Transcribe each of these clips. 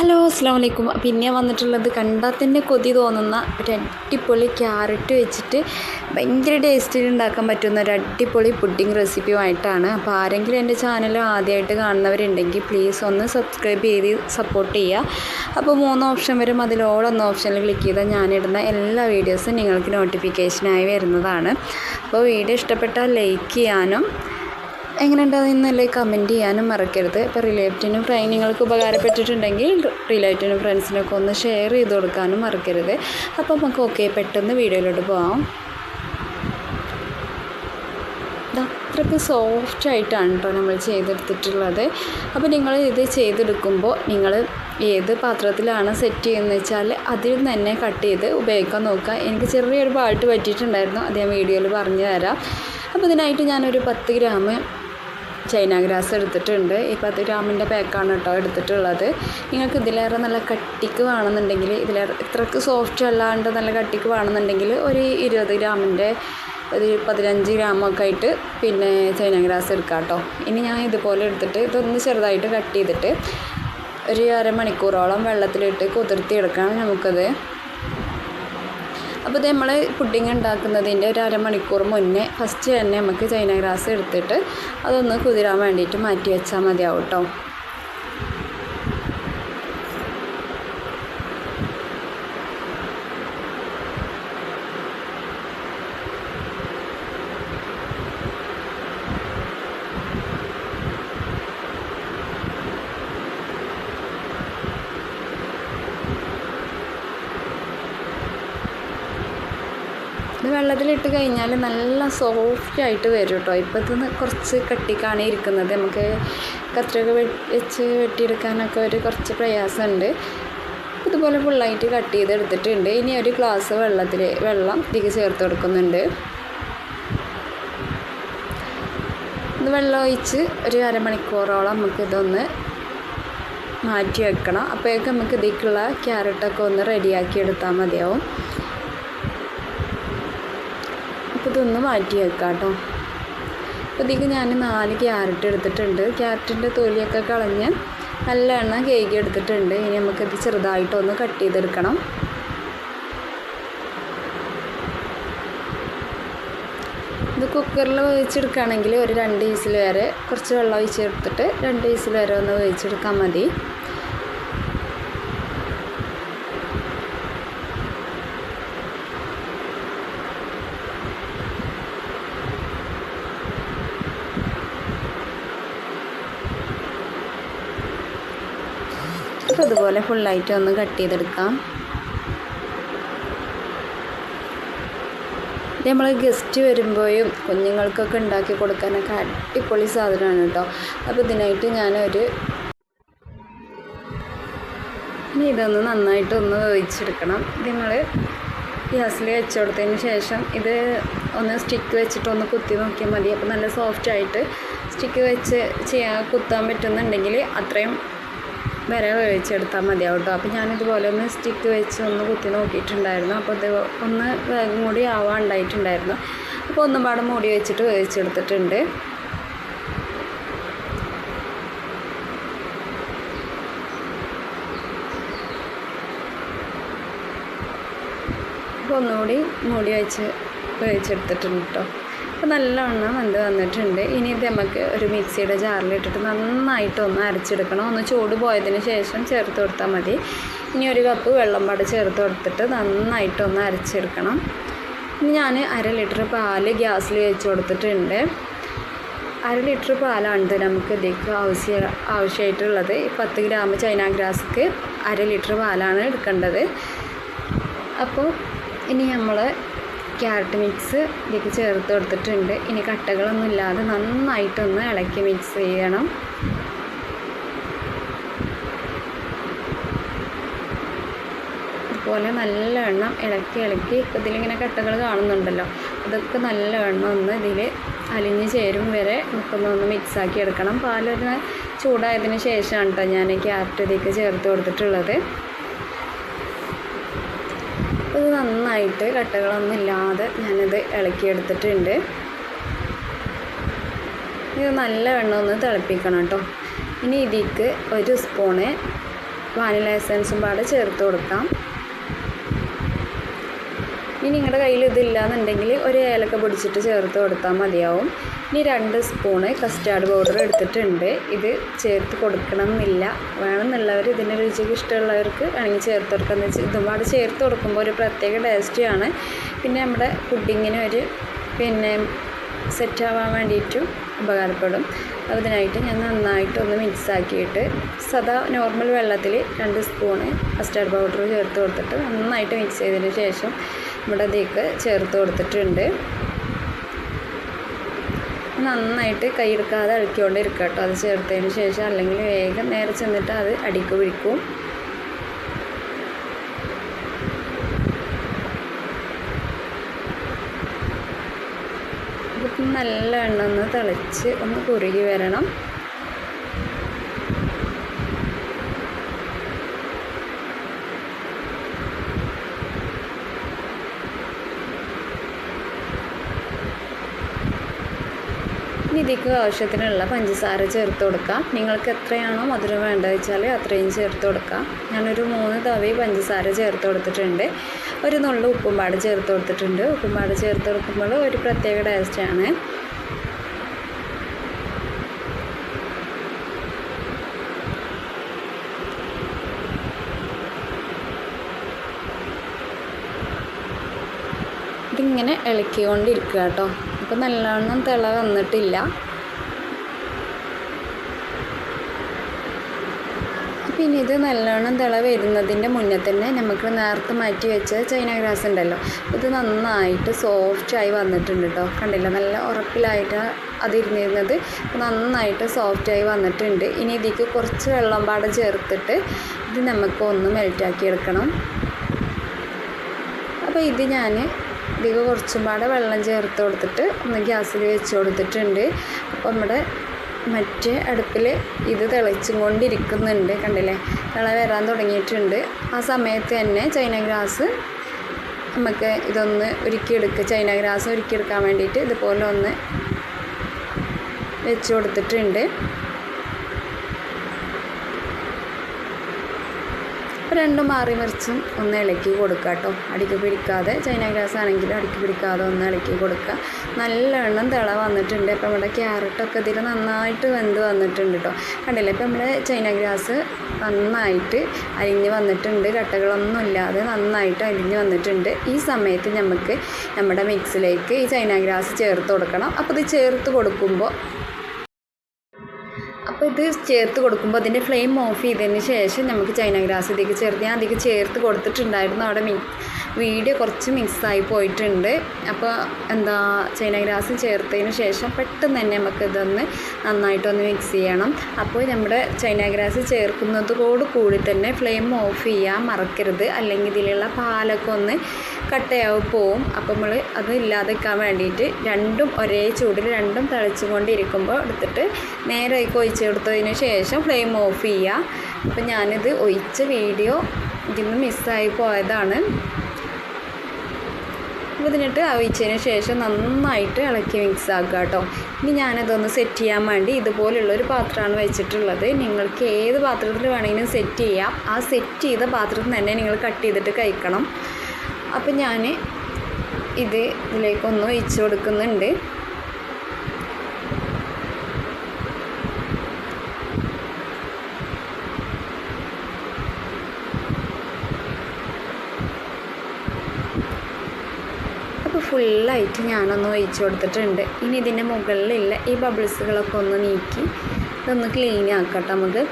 Hello അസ്സാം വലൈക്കും പിന്നെ വന്നിട്ടുള്ളത് കണ്ടാൽ തന്നെ കൊതി തോന്നുന്ന ഒരു അടിപൊളി ക്യാരറ്റ് വെച്ചിട്ട് ഭയങ്കര ടേസ്റ്റിൽ ഉണ്ടാക്കാൻ പറ്റുന്ന ഒരു അടിപൊളി പുഡിംഗ് റെസിപ്പിയുമായിട്ടാണ്. അപ്പോൾ ആരെങ്കിലും എന്റെ ചാനൽ ആദ്യമായിട്ട് കാണുന്നവരുണ്ടെങ്കിൽ പ്ലീസ് ഒന്ന് സബ്സ്ക്രൈബ് ചെയ്ത് സപ്പോർട്ട് ചെയ്യുക. അപ്പോൾ മൂന്ന് ഓപ്ഷൻ വരും. അതിൽ ഓളൊന്ന് ഓപ്ഷനിൽ ക്ലിക്ക് ചെയ്താൽ ഞാനിടുന്ന എല്ലാ വീഡിയോസും നിങ്ങൾക്ക് നോട്ടിഫിക്കേഷനായി വരുന്നതാണ്. അപ്പോൾ വീഡിയോ ഇഷ്ടപ്പെട്ടാൽ ലൈക്ക് ചെയ്യാനും എങ്ങനെ ഉണ്ടാകുന്നല്ലേ കമന്റ് ചെയ്യാനും മറക്കരുത്. ഇപ്പോൾ റിലേറ്റീവിനും ഫ്രൈ നിങ്ങൾക്ക് ഉപകാരപ്പെട്ടിട്ടുണ്ടെങ്കിൽ റിലേറ്റീവിനും ഫ്രണ്ട്സിനൊക്കെ ഒന്ന് ഷെയർ ചെയ്ത് കൊടുക്കാനും മറക്കരുത്. അപ്പോൾ നമുക്ക് ഓക്കെ പെട്ടെന്ന് വീഡിയോയിലോട്ട് പോകാം അത്രയ്ക്ക് സോഫ്റ്റ് ആയിട്ടാണ് കേട്ടോ നമ്മൾ ചെയ്തെടുത്തിട്ടുള്ളത്. അപ്പോൾ നിങ്ങൾ ഇത് ചെയ്തെടുക്കുമ്പോൾ നിങ്ങൾ ഏത് പാത്രത്തിലാണ് സെറ്റ് ചെയ്യുന്നത് വെച്ചാൽ അതിൽ തന്നെ കട്ട് ചെയ്ത് ഉപയോഗിക്കാൻ നോക്കുക. എനിക്ക് ചെറിയൊരു പാട്ട് പറ്റിയിട്ടുണ്ടായിരുന്നു. അത് ഞാൻ വീഡിയോയിൽ പറഞ്ഞു തരാം അപ്പോൾ ഇതിനായിട്ട് ഞാനൊരു പത്ത് ഗ്രാം ചൈന ഗ്രാസ് എടുത്തിട്ടുണ്ട്. ഈ പത്ത് ഗ്രാമിന്റെ പാക്കാണ് കേട്ടോ എടുത്തിട്ടുള്ളത്. നിങ്ങൾക്ക് ഇതിലേറെ നല്ല കട്ടിക്ക് വേണമെന്നുണ്ടെങ്കിൽ ഇതിലേറെ ഇത്രക്ക് സോഫ്റ്റ് അല്ലാണ്ട് നല്ല കട്ടിക്ക് വേണമെന്നുണ്ടെങ്കിൽ ഒരു ഇരുപത് ഗ്രാമിന്റെ ഒരു പതിനഞ്ച് ഗ്രാമൊക്കെ ആയിട്ട് പിന്നെ ചൈന ഗ്രാസ് എടുക്കാം കേട്ടോ. ഇനി ഞാൻ ഇതുപോലെ എടുത്തിട്ട് ഇതൊന്ന് ചെറുതായിട്ട് കട്ട് ചെയ്തിട്ട് ഒരു അരമണിക്കൂറോളം വെള്ളത്തിലിട്ട് കുതിർത്തി എടുക്കാം നമുക്കത്. അപ്പോൾ ഇത് നമ്മൾ പുഡിങ് ഉണ്ടാക്കുന്നതിന്റെ ഒരു അരമണിക്കൂർ മുന്നേ ഫസ്റ്റ് തന്നെ നമുക്ക് ചൈന ഗ്രാസ് എടുത്തിട്ട് അതൊന്ന് കുതിരാൻ വേണ്ടിയിട്ട് മാറ്റി വെച്ചാൽ മതിയാവും കേട്ടോ ഇത് വെള്ളത്തിലിട്ട് കഴിഞ്ഞാൽ നല്ല സോഫ്റ്റ് ആയിട്ട് വരും കേട്ടോ ഇപ്പോൾ ഇത് കുറച്ച് കട്ടിക്കാണ് ഇരിക്കുന്നത്. നമുക്ക് കത്രിക വെച്ച് വെട്ടിയെടുക്കാനൊക്കെ ഒരു കുറച്ച് പ്രയാസമുണ്ട്. ഇതുപോലെ ഫുള്ളായിട്ട് കട്ട് ചെയ്തെടുത്തിട്ടുണ്ട്. ഇനി ഒരു ഗ്ലാസ് വെള്ളത്തിൽ വെള്ളം ഇതിലേക്ക് ചേർത്ത് കൊടുക്കുന്നുണ്ട്. ഇത് വെള്ളം ഒഴിച്ച് ഒരു അരമണിക്കൂറോളം നമുക്കിതൊന്ന് മാറ്റി വെക്കണം. അപ്പോഴേക്കും നമുക്ക് ഇതിലേക്കുള്ള ക്യാരറ്റൊക്കെ ഒന്ന് റെഡിയാക്കി എടുത്താൽ മതിയാവും അപ്പോൾ ഇതൊന്ന് മാറ്റി വെക്കാം കേട്ടോ അപ്പോൾ ഇതിലേക്ക് ഞാൻ നാല് ക്യാരറ്റ് എടുത്തിട്ടുണ്ട്. ക്യാരറ്റിന്റെ തൊലിയൊക്കെ കളഞ്ഞ് നല്ല കേക്ക് എടുത്തിട്ടുണ്ട്. ഇനി നമുക്കിത് ചെറുതായിട്ടൊന്ന് കട്ട് ചെയ്തെടുക്കണം. ഇത് കുക്കറിൽ വേവിച്ചെടുക്കുകയാണെങ്കിൽ ഒരു രണ്ട് ഈസിൽ വരെ കുറച്ച് വെള്ളം ഒഴിച്ചെടുത്തിട്ട് രണ്ട് ഈസിൽ വരെ ഒന്ന് വേവിച്ചെടുക്കാൻ മതി. അപ്പോൾ ഇതുപോലെ ഫുള്ളായിട്ട് ഒന്ന് കട്ട് ചെയ്തെടുക്കാം. ഇത് നമ്മൾ ഗസ്റ്റ് വരുമ്പോഴും കുഞ്ഞുങ്ങൾക്കൊക്കെ ഉണ്ടാക്കി കൊടുക്കാനൊക്കെ അടിപൊളി സാധനമാണ് കേട്ടോ. അപ്പോൾ ഇതിനായിട്ട് ഞാനൊരു ഇനി ഇതൊന്ന് നന്നായിട്ടൊന്ന് വേവിച്ചെടുക്കണം. നമ്മൾ ഗ്യാസിൽ വെച്ച് കൊടുത്തതിന് ശേഷം ഇത് ഒന്ന് സ്റ്റിക്ക് വെച്ചിട്ട് ഒന്ന് കുത്തി നോക്കിയാൽ മതി. അപ്പോൾ നല്ല സോഫ്റ്റായിട്ട് സ്റ്റിക്ക് വെച്ച് ചെയ്യാൻ കുത്താൻ പറ്റുന്നുണ്ടെങ്കിൽ അത്രയും വരെ വേവിച്ചെടുത്താൽ മതിയാവും കേട്ടോ. അപ്പോൾ ഞാനിതുപോലെ ഒന്ന് സ്റ്റിക്ക് വെച്ച് ഒന്ന് കുത്തി നോക്കിയിട്ടുണ്ടായിരുന്നു. അപ്പോൾ ഇത് ഒന്ന് വേഗം കൂടി ആവാണ്ടായിട്ടുണ്ടായിരുന്നു അപ്പോൾ ഒന്നും പാടെ മൂടി വെച്ചിട്ട് വേവിച്ചെടുത്തിട്ടുണ്ട്. അപ്പോൾ ഒന്നുകൂടി മൂടി വെച്ച് വേവിച്ചെടുത്തിട്ടുണ്ട് കേട്ടോ. അപ്പോൾ നല്ലവണ്ണം വെന്ത് വന്നിട്ടുണ്ട്. ഇനി ഇത് നമുക്ക് ഒരു മിക്സിയുടെ ജാറിലിട്ടിട്ട് നന്നായിട്ട് ഒന്ന് അരച്ചെടുക്കണം. ഒന്ന് ചൂട് പോയതിന് ശേഷം ചേർത്ത് കൊടുത്താൽ മതി. ഇനി ഒരു കപ്പ് വെള്ളം പാട് ചേർത്ത് കൊടുത്തിട്ട് നന്നായിട്ടൊന്ന് അരച്ചെടുക്കണം. ഇനി ഞാൻ അര ലിറ്റർ പാൽ ഗ്യാസിൽ വെച്ച് കൊടുത്തിട്ടുണ്ട്. അര ലിറ്റർ പാലാണ് നമുക്ക് ഇതിലേക്ക് ആവശ്യ ആവശ്യമായിട്ടുള്ളത് പത്ത് ഗ്രാം ചൈന ഗ്രാസ്ക്ക് അര ലിറ്റർ പാലാണ് എടുക്കേണ്ടത്. അപ്പോൾ ഇനി നമ്മൾ ക്യാരറ്റ് മിക്സ് ഇതിലേക്ക് ചേർത്ത് കൊടുത്തിട്ടുണ്ട്. ഇനി കട്ടകളൊന്നും ഇല്ലാതെ നന്നായിട്ടൊന്ന് ഇളക്കി മിക്സ് ചെയ്യണം. അതുപോലെ നല്ലവണ്ണം ഇളക്കി ഇളക്കി ഇതിലിങ്ങനെ കട്ടകൾ കാണുന്നുണ്ടല്ലോ. അതൊക്കെ നല്ലവണ്ണം ഒന്ന് ഇതിൽ അലിഞ്ഞ് ചേരും വരെ നമുക്കൊന്ന് ഒന്ന് മിക്സാക്കി എടുക്കണം. പാലൊന്ന് ചൂടായതിന് ശേഷമാണ് കേട്ടോ ഞാൻ ക്യാരറ്റ് ഇതിലേക്ക് ചേർത്ത് കൊടുത്തിട്ടുള്ളത്. ഇത് നന്നായിട്ട് കട്ടകളൊന്നും ഇല്ലാതെ ഞാനിത് ഇളക്കിയെടുത്തിട്ടുണ്ട് ഇത് നല്ല വെണ്ണം ഒന്ന് തിളപ്പിക്കണം കേട്ടോ ഇനി ഇതിക്ക് ഒരു സ്പൂണ് വാനില എസൻസും പാടെ ചേർത്ത് കൊടുക്കാം. ഇനി നിങ്ങളുടെ കയ്യിൽ ഇതില്ലാന്നുണ്ടെങ്കിൽ ഒരു ഏലക്ക പൊടിച്ചിട്ട് ചേർത്ത് കൊടുത്താൽ മതിയാവും. ഇനി രണ്ട് സ്പൂണ് കസ്റ്റാർഡ് പൗഡർ എടുത്തിട്ടുണ്ട്. ഇത് ചേർത്ത് കൊടുക്കണം എന്നില്ല വേണമെന്നുള്ളവർ ഇതിന്റെ രുചിക്ക് ഇഷ്ടമുള്ളവർക്ക് വേണമെങ്കിൽ ചേർത്ത് കൊടുക്കാമെന്ന് വെച്ചാൽ ഇതുപാട് ചേർത്ത് കൊടുക്കുമ്പോൾ ഒരു പ്രത്യേക ടേസ്റ്റിയാണ് പിന്നെ നമ്മുടെ പുഡിങ്ങിന് ഒരു പിന്നെ സെറ്റ് ആവാൻ വേണ്ടിയിട്ടും ഉപകാരപ്പെടും. അപ്പോൾ ഇതിനായിട്ട് ഞാൻ നന്നായിട്ടൊന്ന് മിക്സ് ആക്കിയിട്ട് സദാ നോർമൽ വെള്ളത്തിൽ രണ്ട് സ്പൂണ് കസ്റ്റാർഡ് പൗഡർ ചേർത്ത് കൊടുത്തിട്ട് നന്നായിട്ട് മിക്സ് ചെയ്തതിന് ശേഷം നമ്മുടെ ഇതിലേക്ക് ചേർത്ത് കൊടുത്തിട്ടുണ്ട്. നന്നായിട്ട് കൈയെടുക്കാതെ ഇളക്കിക്കൊണ്ടിരിക്കുക കേട്ടോ. അത് ചേർത്തതിന് ശേഷം അല്ലെങ്കിൽ വേഗം നേരെ ചെന്നിട്ട് അത് അടിക്ക് പിടിക്കും. നല്ല എണ്ണ ഒന്ന് തിളച്ച് ഒന്ന് കുറുകി വരണം. ഇതിലേക്ക് ആവശ്യത്തിനുള്ള പഞ്ചസാര ചേർത്ത് കൊടുക്കാം. നിങ്ങൾക്ക് എത്രയാണോ മധുരം വേണ്ടത് വെച്ചാൽ അത്രയും ചേർത്ത് കൊടുക്കാം. ഞാനൊരു മൂന്ന് തവി പഞ്ചസാര ചേർത്ത് കൊടുത്തിട്ടുണ്ട്. ഒരു നുള്ള ഉപ്പുംപാട് ചേർത്ത് കൊടുത്തിട്ടുണ്ട്. ഉപ്പുംപാട് ചേർത്ത് കൊടുക്കുമ്പോൾ ഒരു പ്രത്യേക ടേസ്റ്റാണ് ഇതിങ്ങനെ ഇളക്കിക്കൊണ്ടിരിക്കുക കേട്ടോ. അപ്പോൾ നല്ലോണം തിള വന്നിട്ടില്ല. പിന്നെ ഇത് നല്ലോണം തിള വരുന്നതിന്റെ മുന്നേ തന്നെ നമുക്ക് നേരത്തെ മാറ്റി വെച്ച ചൈന ഗ്രാസ് ഉണ്ടല്ലോ. ഇത് നന്നായിട്ട് സോഫ്റ്റായി വന്നിട്ടുണ്ട് കേട്ടോ കണ്ടില്ല? നല്ല ഉറപ്പിലായിട്ട് അതിരുന്നിരുന്നത് നന്നായിട്ട് സോഫ്റ്റായി വന്നിട്ടുണ്ട്. ഇനി ഇതിലേക്ക് കുറച്ച് വെള്ളം പാടെ ചേർത്തിട്ട് ഇത് നമുക്ക് ഒന്ന് മെൽറ്റാക്കി എടുക്കണം. അപ്പോൾ ഇത് ഞാൻ ഇതിലേക്ക് കുറച്ചും പാടെ വെള്ളം ചേർത്ത് കൊടുത്തിട്ട് ഒന്ന് ഗ്യാസിൽ വെച്ച് കൊടുത്തിട്ടുണ്ട്. അപ്പോൾ നമ്മുടെ മറ്റേ അടുപ്പിൽ ഇത് തിളച്ചും കൊണ്ടിരിക്കുന്നുണ്ട് കണ്ടില്ലേ? തിള വരാൻ തുടങ്ങിയിട്ടുണ്ട്. ആ സമയത്ത് തന്നെ ചൈന ഗ്രാസ് നമുക്ക് ഇതൊന്ന് ഒരുക്കിയെടുക്കുക ചൈന ഗ്രാസ് ഒരുക്കിയെടുക്കാൻ വേണ്ടിയിട്ട് ഇതുപോലെ ഒന്ന് വെച്ച് കൊടുത്തിട്ടുണ്ട്. രണ്ടും മാറി മറിച്ചും ഒന്ന് ഇളക്കി കൊടുക്കുക കേട്ടോ. അടിക്ക് പിടിക്കാതെ ചൈന ഗ്രാസ് ആണെങ്കിലും അടിക്ക് പിടിക്കാതെ ഒന്ന് ഇളക്കി കൊടുക്കുക. നല്ലവണ്ണം തിള വന്നിട്ടുണ്ട്. അപ്പോൾ നമ്മുടെ ക്യാരറ്റൊക്കെ ഇതിൽ നന്നായിട്ട് വെന്ത് വന്നിട്ടുണ്ട് കേട്ടോ. കണ്ടില്ലേ? ഇപ്പോൾ നമ്മുടെ ചൈന ഗ്രാസ് നന്നായിട്ട് അരിഞ്ഞ് വന്നിട്ടുണ്ട്. കട്ടകളൊന്നും ഇല്ലാതെ നന്നായിട്ട് അരിഞ്ഞ് വന്നിട്ടുണ്ട്. ഈ സമയത്ത് നമുക്ക് നമ്മുടെ മിക്സിലേക്ക് ഈ ചൈന ഗ്രാസ് ചേർത്ത് കൊടുക്കണം. അപ്പോൾ ഇത് ചേർത്ത് കൊടുക്കുമ്പോൾ അപ്പോൾ ഇത് ചേർത്ത് കൊടുക്കുമ്പോൾ അതിന്റെ ഫ്ലെയിം ഓഫ് ചെയ്തതിന് ശേഷം നമുക്ക് ചൈന ഗ്രാസ് ഇതിലേക്ക് ചേർത്ത് ഞാൻ അതിലേക്ക് ചേർത്ത് കൊടുത്തിട്ടുണ്ടായിരുന്നു അവിടെ മി വീഡിയോ കുറച്ച് മിക്സായി പോയിട്ടുണ്ട്. അപ്പോൾ എന്താ ചൈന ഗ്രാസ് ചേർത്തതിന് ശേഷം പെട്ടെന്ന് തന്നെ നമുക്ക് ഇതൊന്ന് നന്നായിട്ടൊന്ന് മിക്സ് ചെയ്യണം. അപ്പോൾ നമ്മുടെ ചൈന ഗ്രാസ് ചേർക്കുന്നതോട് കൂടി തന്നെ ഫ്ലെയിം ഓഫ് ചെയ്യാൻ മറക്കരുത്. അല്ലെങ്കിൽ ഇതിലുള്ള പാലൊക്കെ ഒന്ന് കട്ടയാവും പോവും. അപ്പോൾ നമ്മൾ അത് ഇല്ലാതെക്കാൻ വേണ്ടിയിട്ട് രണ്ടും ഒരേ ചൂടിൽ രണ്ടും തിളച്ചുകൊണ്ടിരിക്കുമ്പോൾ എടുത്തിട്ട് നേരെ ഒഴിച്ച് കൊടുത്തതിന് ശേഷം ഫ്ലെയിം ഓഫ് ചെയ്യുക. അപ്പോൾ ഞാനിത് ഒഴിച്ച വീഡിയോ ഇതിന്ന് മിസ്സായി പോയതാണ്. ഇതിനിട്ട് അവിച്ചതിന് ശേഷം നന്നായിട്ട് ഇളക്കി മിക്സ് ആക്കുക കേട്ടോ. ഇനി ഞാനതൊന്ന് സെറ്റ് ചെയ്യാൻ വേണ്ടി ഇതുപോലുള്ളൊരു പാത്രമാണ് വെച്ചിട്ടുള്ളത്. നിങ്ങൾക്ക് ഏത് പാത്രത്തിൽ വേണമെങ്കിലും സെറ്റ് ചെയ്യാം. ആ സെറ്റ് ചെയ്ത പാത്രത്തിൽ തന്നെ നിങ്ങൾ കട്ട് ചെയ്തിട്ട് കഴിക്കണം. അപ്പം ഞാൻ ഇത് ഇതിലേക്കൊന്ന് ഒഴിച്ച് കൊടുക്കുന്നുണ്ട് അപ്പോൾ ഫുള്ളായിട്ട് ഞാനൊന്ന് ഒഴിച്ച് കൊടുത്തിട്ടുണ്ട്. ഇനി ഇതിന്റെ മുകളിലുള്ള ഈ ബബിൾസുകളൊക്കെ ഒന്ന് നീക്കി ഇതൊന്ന് ക്ലീൻ ആക്കട്ടെ നമുക്ക്.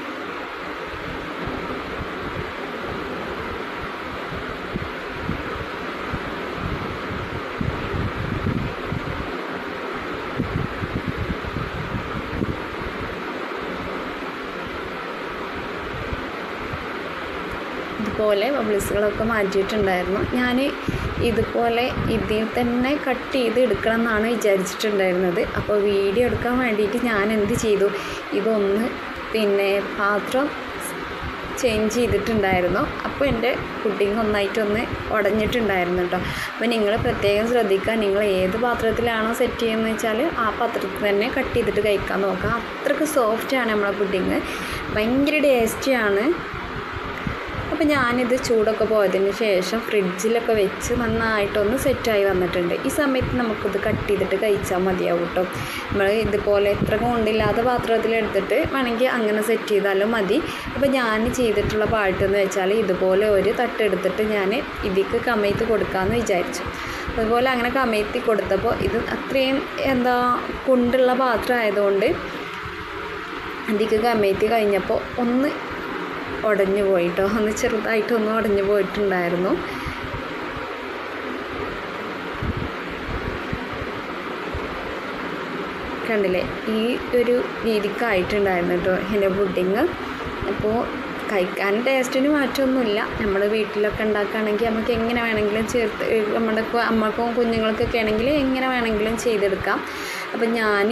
ഇതുപോലെ ബബിൾസുകളൊക്കെ മാറ്റിയിട്ടുണ്ടായിരുന്നു. ഞാൻ ഇതുപോലെ ഇതിൽ തന്നെ കട്ട് ചെയ്ത് എടുക്കണം എന്നാണ് വിചാരിച്ചിട്ടുണ്ടായിരുന്നത്. അപ്പോൾ വീഡിയോ എടുക്കാൻ വേണ്ടിയിട്ട് ഞാൻ എന്ത് ചെയ്തു? ഇതൊന്ന് പിന്നെ പാത്രം ചേഞ്ച് ചെയ്തിട്ടുണ്ടായിരുന്നു. അപ്പോൾ എന്റെ പുഡിങ് ഒന്നായിട്ടൊന്ന് ഉടഞ്ഞിട്ടുണ്ടായിരുന്നു കേട്ടോ. അപ്പോൾ നിങ്ങൾ പ്രത്യേകം ശ്രദ്ധിക്കുക. നിങ്ങൾ ഏത് പാത്രത്തിലാണോ സെറ്റ് ചെയ്യുന്നത് വെച്ചാൽ ആ പാത്രത്തിൽ തന്നെ കട്ട് ചെയ്തിട്ട് കഴിക്കാൻ നോക്കുക. അത്രയ്ക്ക് സോഫ്റ്റാണ് നമ്മളെ പുഡിങ് ഭയങ്കര ടേസ്റ്റിയാണ് ഞാനിത് ചൂടൊക്കെ പോയതിന് ശേഷം ഫ്രിഡ്ജിലൊക്കെ വെച്ച് നന്നായിട്ടൊന്ന് സെറ്റായി വന്നിട്ടുണ്ട്. ഈ സമയത്ത് നമുക്കിത് കട്ട് ചെയ്തിട്ട് കഴിച്ചാൽ മതിയാവും കേട്ടോ നമ്മൾ ഇതുപോലെ എത്ര കൊണ്ടില്ലാത്ത പാത്രത്തിലെടുത്തിട്ട് വേണമെങ്കിൽ അങ്ങനെ സെറ്റ് ചെയ്താലും മതി. അപ്പോൾ ഞാൻ ചെയ്തിട്ടുള്ള പാട്ടെന്ന് വെച്ചാൽ ഇതുപോലെ ഒരു തട്ടെടുത്തിട്ട് ഞാൻ ഇതിക്ക് കമഴ്ത്തി കൊടുക്കാമെന്ന് വിചാരിച്ചു. അതുപോലെ അങ്ങനെ കമഴ്ത്തി കൊടുത്തപ്പോൾ ഇത് അത്രയും എന്താ കൊണ്ടുള്ള പാത്രം ആയതുകൊണ്ട് ഇതിക്ക് കമഴ്ത്തി കഴിഞ്ഞപ്പോൾ ഒന്ന് ഉടഞ്ഞു പോയിട്ടോ. ഒന്ന് ചെറുതായിട്ടൊന്ന് ഉടഞ്ഞു പോയിട്ടുണ്ടായിരുന്നു. കണ്ടില്ലേ? ഈ ഒരു രീതിക്കായിട്ടുണ്ടായിരുന്നു കേട്ടോ എന്റെ പുഡിങ്. അപ്പോൾ കഴിക്കാൻ ടേസ്റ്റിന് മാറ്റമൊന്നുമില്ല. നമ്മൾ വീട്ടിലൊക്കെ ഉണ്ടാക്കുകയാണെങ്കിൽ നമുക്ക് എങ്ങനെ വേണമെങ്കിലും ചേർത്ത് നമ്മുടെ അമ്മക്കും കുഞ്ഞുങ്ങൾക്കൊക്കെ ആണെങ്കിൽ എങ്ങനെ വേണമെങ്കിലും ചെയ്തെടുക്കാം. അപ്പം ഞാൻ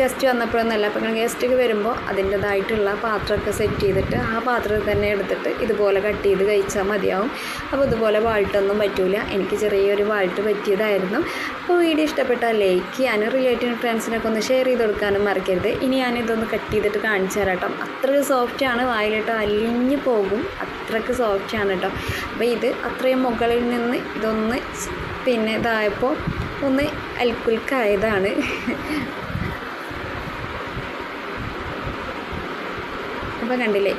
ഗസ്റ്റ് വന്നപ്പോഴൊന്നുമല്ല അപ്പോൾ ഗസ്റ്റൊക്കെ വരുമ്പോൾ അതിന്റെതായിട്ടുള്ള പാത്രമൊക്കെ സെറ്റ് ചെയ്തിട്ട് ആ പാത്രത്തിൽ തന്നെ എടുത്തിട്ട് ഇതുപോലെ കട്ട് ചെയ്ത് കഴിച്ചാൽ മതിയാവും. അപ്പോൾ ഇതുപോലെ വാൾട്ടൊന്നും പറ്റൂല. എനിക്ക് ചെറിയൊരു വാൾട്ട് പറ്റിയതായിരുന്നു. അപ്പോൾ വീഡിയോ ഇഷ്ടപ്പെട്ടാൽ ലൈക്ക് ചെയ്യാനും റിലേറ്റീവ് ഫ്രണ്ട്സിനൊക്കെ ഒന്ന് ഷെയർ ചെയ്ത് കൊടുക്കാനും മറക്കരുത്. ഇനി ഞാനിതൊന്ന് കട്ട് ചെയ്തിട്ട് കാണിച്ചു തരാം കേട്ടോ. അത്രയ്ക്ക് സോഫ്റ്റാണ് വായിലിട്ട് അലിഞ്ഞ് പോകും. അത്രയ്ക്ക് സോഫ്റ്റാണ് കേട്ടോ. അപ്പോൾ ഇത് അത്രയും മുകളിൽ നിന്ന് ഇതൊന്ന് പിന്നെ ഇതായപ്പോൾ ഒന്ന് അൽക്കുൽക്കായതാണ്. അപ്പോൾ കണ്ടില്ലേ?